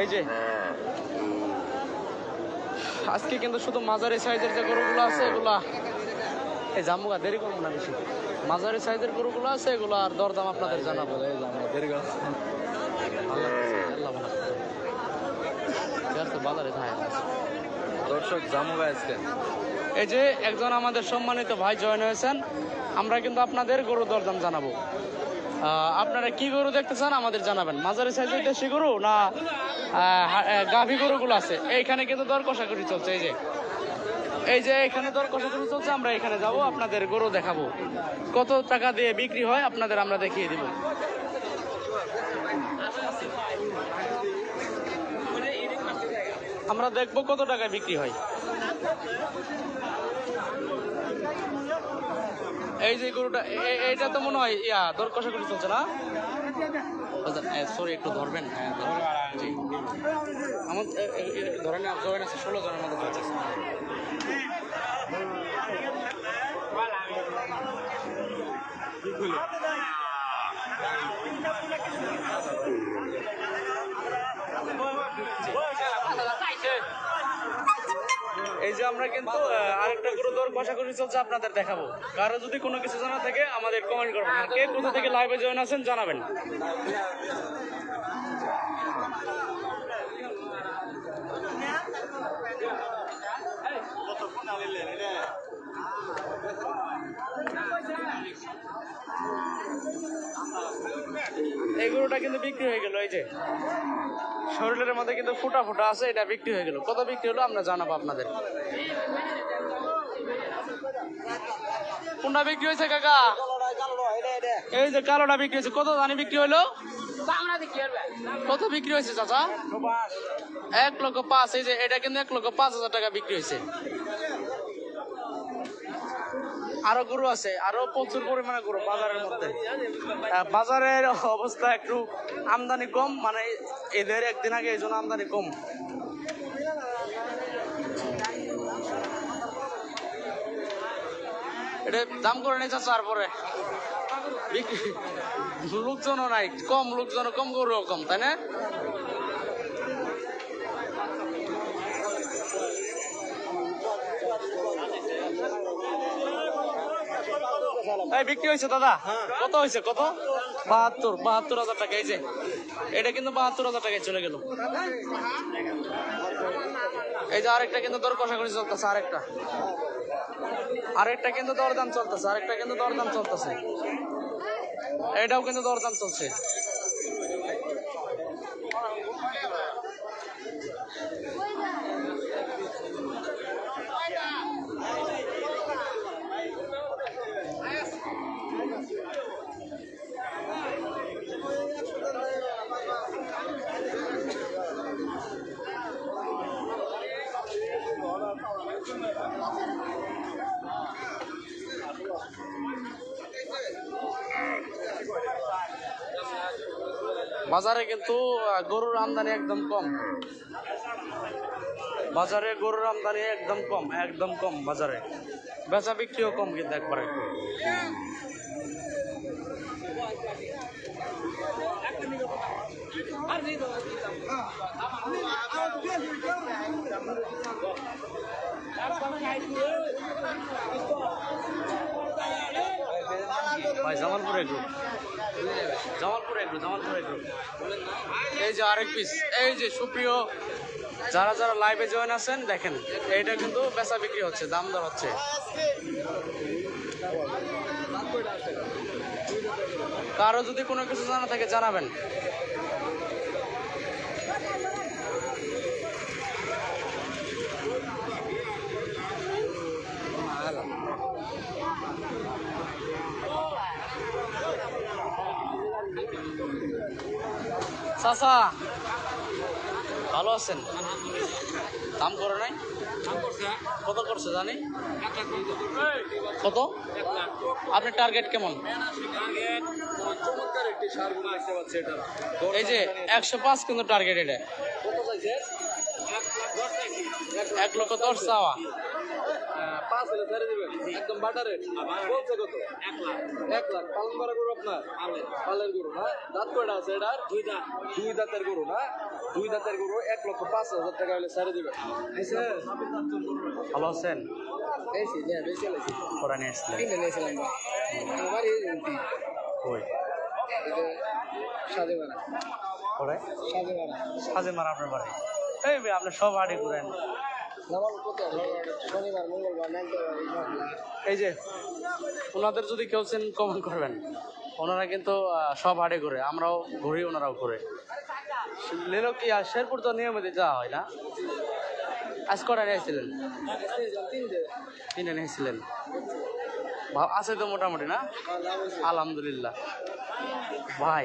এই যে। আজকে কিন্তু শুধু মাঝারি সাইজের যে গরুগুলো আছে এগুলা এই জামুগা দেরি করব না বেশি। মাঝারি সাইজের গরুগুলো আছে এগুলো আর দরদাম আপনাদের জানাব। এই জামুগা দেরি বাজারে দর্শক জামুগা আজকে। এই যে একজন আমাদের সম্মানিত ভাই জয়েন হয়েছেন আমরা কিন্তু আপনাদের গরু দরদাম জানাব। আপনারা কি গরু দেখতে চান আমাদের জানাবেন। মাঝারি সাইজের দেশি গরু না গাভী গরুগুলো আছে? এইখানে কিন্তু দর কষাকষি চলছে, এই যে। এই যে এখানে দর কষাকষি চলছে, আমরা এখানে যাব, আপনাদের গরু দেখাবো। কত টাকা দিয়ে বিক্রি হয়, আপনাদের আমরা দেখিয়ে দিব। আমরা দেখব কত টাকায় বিক্রি হয়। এই যে গরুটা এইটা তো মনে হয়, ইয়া, দর কষাকষি চলছে না সরি একটু ধরবেন হ্যাঁ। জি। আমার ধরেন জয়েন আছে, ষোলো জনের মতো চলছে এই যে আমরা কিন্তু আরেকটা গুরুতর দর কষাকষি চলছে আপনাদের দেখাবো। কারও যদি কোনো কিছু জানা থাকে, আমাদের কমেন্ট করবেন। আর কে কোথা থেকে লাইভে জয়েন আছেন, জানাবেন। এই গরুটা কিন্তু বিক্রি হয়ে গেল, এই যে। শরীরের মধ্যে কিন্তু ফুটা ফুটা আছে, এটা বিক্রি হয়ে গেল। কত বিক্রি হলো আমরা জানাব আপনাদের। কোনটা বিক্রি হয়েছে, কাকা? এই যে কালোটা বিক্রি হয়েছে। কত জানি বিক্রি হলো? কত বিক্রি হয়েছে, চাচা? এক লক্ষ পাঁচ। এই যে, এটা কিন্তু এক লক্ষ পাঁচ হাজার টাকা বিক্রি হয়েছে। আরও গরু আছে, আরও প্রচুর পরিমাণে গরু বাজারের মধ্যে। বাজারের অবস্থা একটু আমদানি কম মানে এদের একদিন আগে এই জন্য আমদানি কম। এটা দাম করে নিয়ে চাচ্ছে পরে বিক্রি লোকজনও নাই, কম লোকজন কম, গরুও কম, তাই না? বিক্রি হয়েছে, দাদা? কত হয়েছে, কত? বাহাত্তর বাহাত্তর হাজার টাকা, এই যে। এটা কিন্তু বাহাত্তর হাজার টাকায় চলে গেল। এই যে আরেকটা কিন্তু দর করে চলতেছে, আরেকটা। আরেকটা কিন্তু দরদাম চলতেছে, আরেকটা কিন্তু দরদাম চলতেছে। এটাও কিন্তু দরদাম চলছে। বাজারে কিন্তু গরুর আমদানি একদম কম। বাজারে গরুর আমদানি একদম কম একদম কম বাজারে। বেচা বিক্রিও কম কিন্তু একবারে। ভাই Jamalpur agro Jamalpur agro Jamalpur agro এই যে আরেক পিস এই যে সুপ্রিয়, যারা যারা লাইভে জয়েন আছেন, দেখেন, এইটা কিন্তু বেচা বিক্রি হচ্ছে, দাম দর হচ্ছে। কারও যদি কোনো কিছু জানা থাকে, জানাবেন। চাচা ভালো আছেন? দাম করে নাই? কত করছে জানি? কত? আপনার টার্গেট কেমন? এই যে একশো পাঁচ কিন্তু টার্গেট এটা। এক লক্ষ দশ চাওয়া। পাঁচ হলে ছেড়ে দিবেন। একদম বাটারে। বলছে কত? এক লাখ। এক লাখ। পালন করা গরু আপনার? পালের। গরু না দাঁত কয়টা আছে এটার? দুই দাঁত। দুই দাঁতের গরু না? দুই দাঁতের গরু এক লক্ষ পাঁচ হাজার টাকা হলে ছেড়ে দিবেন। ভালো আছেন? হ্যাঁ বেশি নিয়েছিলাম আমার এই মারা সাজে মারা আপনার বাড়ি। এই মেয়ে, সব হাটে ঘুরেন। এই যে, ওনাদের যদি কেউ চেন কমেন্ট করবেন, ওনারা কিন্তু সব হাটে ঘুরে, আমরাও ঘুরি, ওনারাও ঘুরে। লেলো কি আর শেরপুর তো নিয়মিত যাওয়া হয় না? আজ কটা নিয়েছিলেন তিনটে নিয়েছিলেন আছে তো মোটামুটি, না? আলহামদুলিল্লাহ। ভাই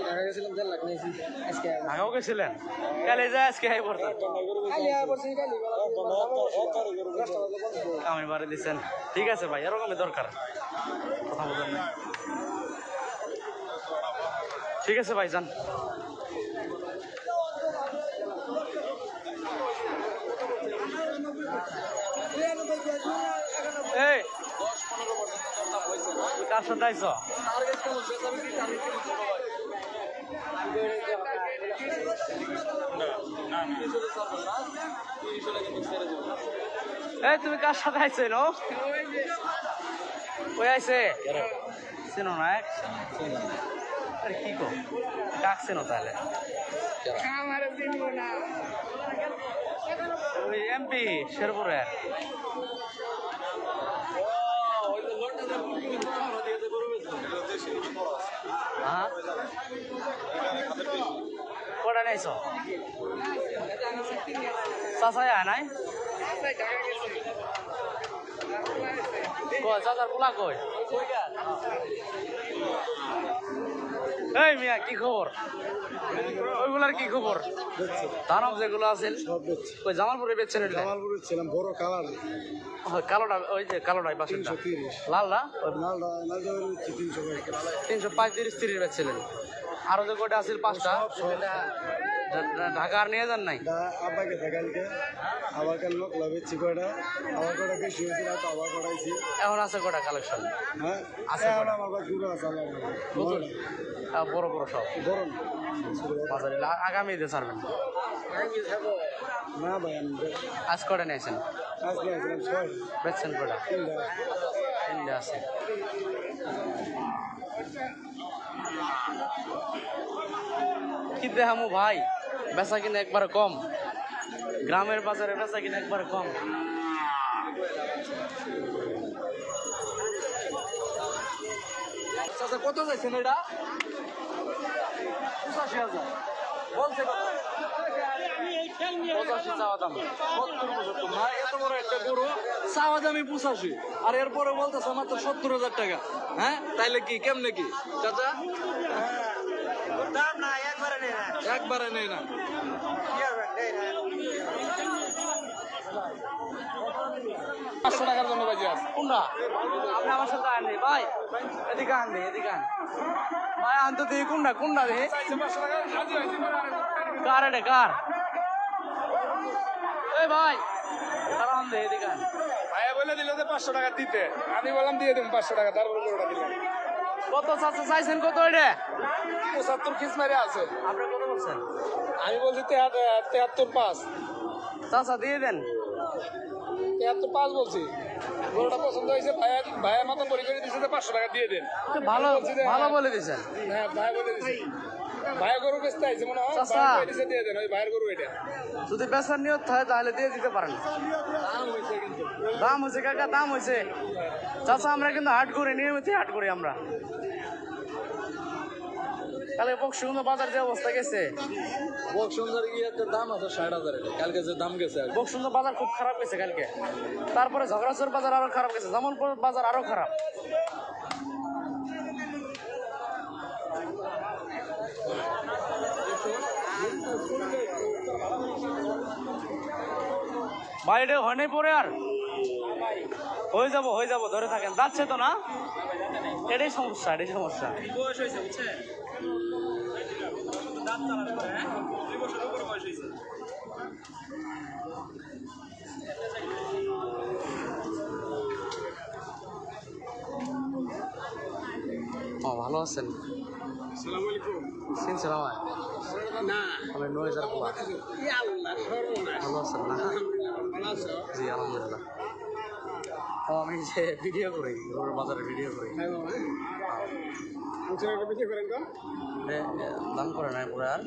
ঢাকা গেছিলাম লাখ নিয়েছি আজকে আগেও গেছিলেন কালে যায় আজকে আই পড়তাম কালি আয়া পড়ছি কালি কামে বাড়ি দিচ্ছেন ঠিক আছে ভাই এরকমই দরকার। কথা বলেন না। ঠিক আছে ভাই যান। এই কার সাথে আইছ? এই, তুমি কার সাথে আইছো নো ওই আইছে? চিনো না আরে, কি কো? ডাকছে না তাহলে? ওই এমপি শেরপুরের হ্যাঁ? নাইছ চাচাই আয় নাই? কই চাচার পোলা কই এই মিয়া কি খবর ওইগুলার কি খবর দানব যেগুলো আছে সব ওই জামালপুরে বেচছেন জামালপুরে ছিলাম বড় কালার। কালোটা ওই যে কালোটাই তিরিশ। লালটা তিনশো পঁয়ত্রিশ। তিরিশ বেচছিলেন। আরও যে কটা আছে পাঁচটা? ঢা- ঢা- ঢাকা আর নিয়ে যান নাই? আব্বাকে দেখালকে আবার কাল লোক লাভেছি কয়টা আবার কয়টা বেশি হয়েছিল তো আবার কটাইছি এখন আছে কটা কালেকশন হ্যাঁ আছে এখন কটা? আমার কাছে দুটো আছে আমার বড় বড় সব? মাঝারি আ- আগামী ঈদে ছাড়বেন? না ভাই আজ কটা নিয়েছেন বেচছেন কটা? তিনটে আছে। কি দেখামু ভাই? বেচা কিনা একবার কম। গ্রামের বাজারে বেচা কিনা একবার কম। চাচা কত যাচ্ছেন এটা? পঁচাশি হাজার। বলছে পঁচাশি চাওয়া দাম। না এত বড় একটা গরু চাওয়া দামি পঁচাশি। আর এরপরে বলতেছে মাত্র সত্তর হাজার টাকা। হ্যাঁ? তাইলে কি কেমনে কি? চাচা? একবারে নেই না। পাঁচশো টাকার জন্য বাজি আছে। কোনটা? আপনি আমার সাথে আনলি ভাই। এদিকে আনলি এদিকে আন। ভাই আনতে দিই কোনটা কোনটা কার এটা কার? এই ভাই দে এদিকে আন। ভাইয়া বলে দিল যে পাঁচশো টাকা দিতে। আমি বললাম দিয়ে দিন পাঁচশো টাকা তারপরে গরুটা দিলাম। কত চাচ্ছে চাইছেন কত এটা? পঁচাত্তর খিস মারে আছে। আপনি কত বলছেন? আমি বলছি তেহাত্তর পাঁচ। চাচা দিয়ে দেন। তেহাত্তর পাঁচ বলছি। গরুটা পছন্দ হয়েছে ভাইয়া ভাইয়া মতো পরি করে দিচ্ছে পাঁচশো টাকা দিয়ে দেন। ভালো ভালো বলে দিছেন হ্যাঁ ভাই বলে দিচ্ছে ভাইয়া গরু বেচতে আইছে মনে হয়। ভাই দিয়ে দেন ওই ভাইয়ের গরু এটা। যদি বেচার নিয়ত হয় তাহলে দিয়ে দিতে পারেন। দাম হয়েছে কিন্তু। দাম হয়েছে কাকা দাম হয়েছে। চাচা আমরা কিন্তু হাট করি নিয়মিত হাট করি আমরা। কালকে বকসুন্দর বাজার যে অবস্থা গেছে। বক্সুন্দর গিয়ে দাম আছে ষাট হাজার কালকে যে দাম গেছে বকসুন্দর বাজার খুব খারাপ গেছে কালকে। তারপরে ঝগড়াচর বাজার আরও খারাপ গেছে। জামালপুর বাজার আরও খারাপ। বাইরে এটা হয় নাই পরে আর? হয়ে যাব হয়ে যাব ধরে থাকেন। যাচ্ছে তো না? এটাই সমস্যা এটাই সমস্যা। বয়স হয়েছে বুঝছে হ্যাঁ দুই বছর উপরে বয়স হয়েছে ও ভালো আছেন? সালাম আলাইকুম চিনছিলাম আমায়? না আমি নয়েজার কুয়া ইয়া আল্লাহ ভালো আছেন না? জি আলহামদুলিল্লাহ। ও আমি যে ভিডিও করি বাজারে ভিডিও করি। আচ্ছা একটা বিক্রি করেন এ, দাম করে নাই পরে। আর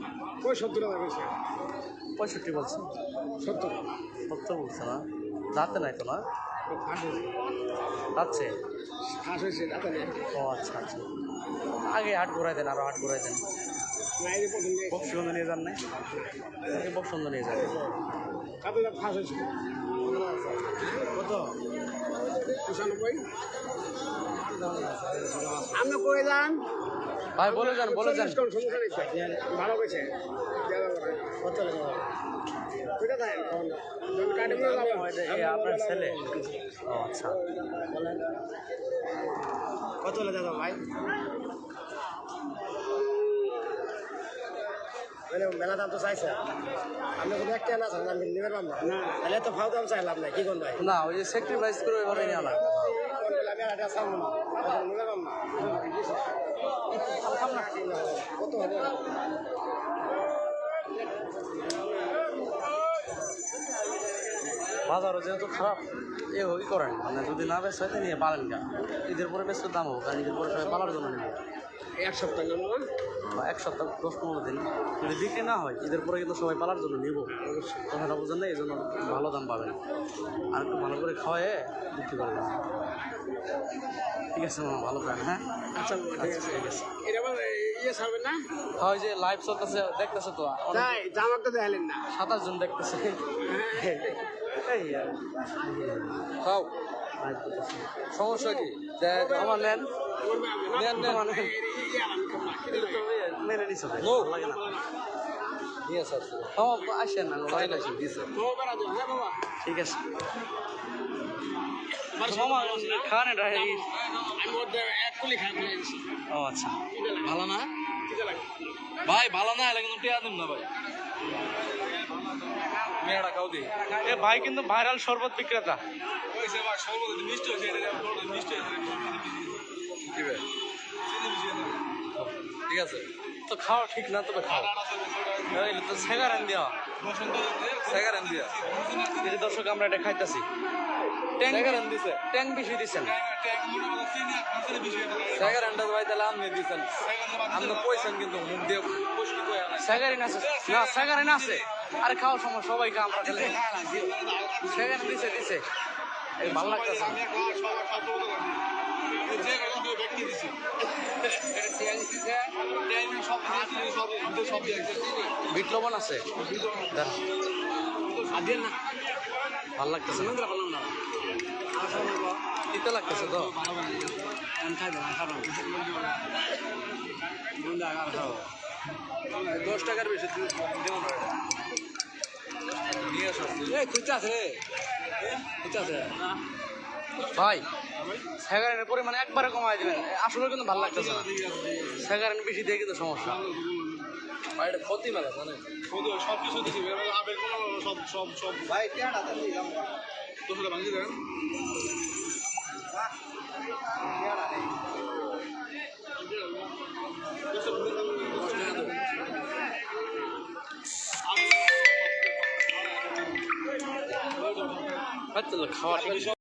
ওই সত্তর টাকা বেশি। পঁয়ষট্টি বলছে। সত্তর। সত্তর বলছে না। রাতে নাই তো না? হয়েছে। ও আচ্ছা আচ্ছা। আগে হাট ঘুরাই দেন আরও হাট ঘুরাই দেন। বক্সবন্ধ নিয়ে যান নাই? আগে বক্সবন্ধ নিয়ে যান। কত? পঁচানব্বই। আপনি কই যান ভাই বলে যান বলে যান। ভালো কইছে। কত আপনার ছেলে? আচ্ছা। কত হলে দাদা ভাই? মানে মেলা দাম তো চাইছে। আপনি কোনো একটা না চান আমি নিবে পারব না। তাহলে তো ফাও দাম চাইলাম না কি কোন ভাই? না ওই যে স্যাক্রিফাইস করে ওইভাবে নিয়ে আনা আমি আর একটা চাইলাম না নিবে পারব না কত হবে বাজারও যেহেতু খারাপ এ হই করেন। মানে যদি না বেশ হয় নিয়ে পালেন গা। ঈদের পরে বেশ দাম হোক কারণ ঈদের পরে সবাই পালার জন্য নেবে। এক সপ্তাহ নেব বা এক সপ্তাহ দশ পনেরো দিন। যদি বিক্রি না হয় ঈদের পরে কিন্তু সবাই পালার জন্য নিব। কথাটা বুঝেন না এই জন্য ভালো দাম পাবেন। আর একটু ভালো করে খাওয়ায় বিক্রি করে দেন ঠিক আছে মামা ভালো থাকেন হ্যাঁ? আচ্ছা ঠিক আছে। ঠিক আছে। ইয়ে ছাড়বেন না? হয় যে লাইভ চলতেছে দেখতেছে তো? অনেক দেখালেন না। সাতাশ জন দেখতেছে। খাও। সমস্যা কি? আমার নেন। নেন নেন। এটা ও এটা আচ্ছা। ভাই ভালো না এলে কিন্তু টিয়া দিন না ভাই এ ভাই কিন্তু ভাইরাল শরবত বিক্রেতা মিষ্টি এটা মিষ্টি ঠিক আছে? তো খাওয়া ঠিক না তবে খাও। তো সেগারেন দেওয়া সেগারেন দিয়া। এই দর্শক আমরা এটা খাইতেছি। ট্যাং দিছে। বেশি ভাই তাহলে আপনি দিছেন। আপনি কইছেন কিন্তু মুখ দিয়ে আনা সেগারিন আছে। না সেগারিন আছে। আরে খাওয়ার সময় সবাইকে আমরা খেলে সেগারিন দিছে দিছে। ভালো লাগতেছে। বিট লবণ আছে। ভালো লাগতেছে না? তিতে লাগতেছে তো? দশ টাকার বেশি দেবো না। নিয়ে আসো। ভাই সেগারিনের পরিমাণ একবারে কমাই দিবেন। আসলে কিন্তু ভালো লাগতেছে না। সেগারিন বেশি দিয়ে কিন্তু সমস্যা। ভাই এটা ক্ষতি মেলা জানেন সব কিছু দিছি আবেগ সব সব ভাই খাওয়া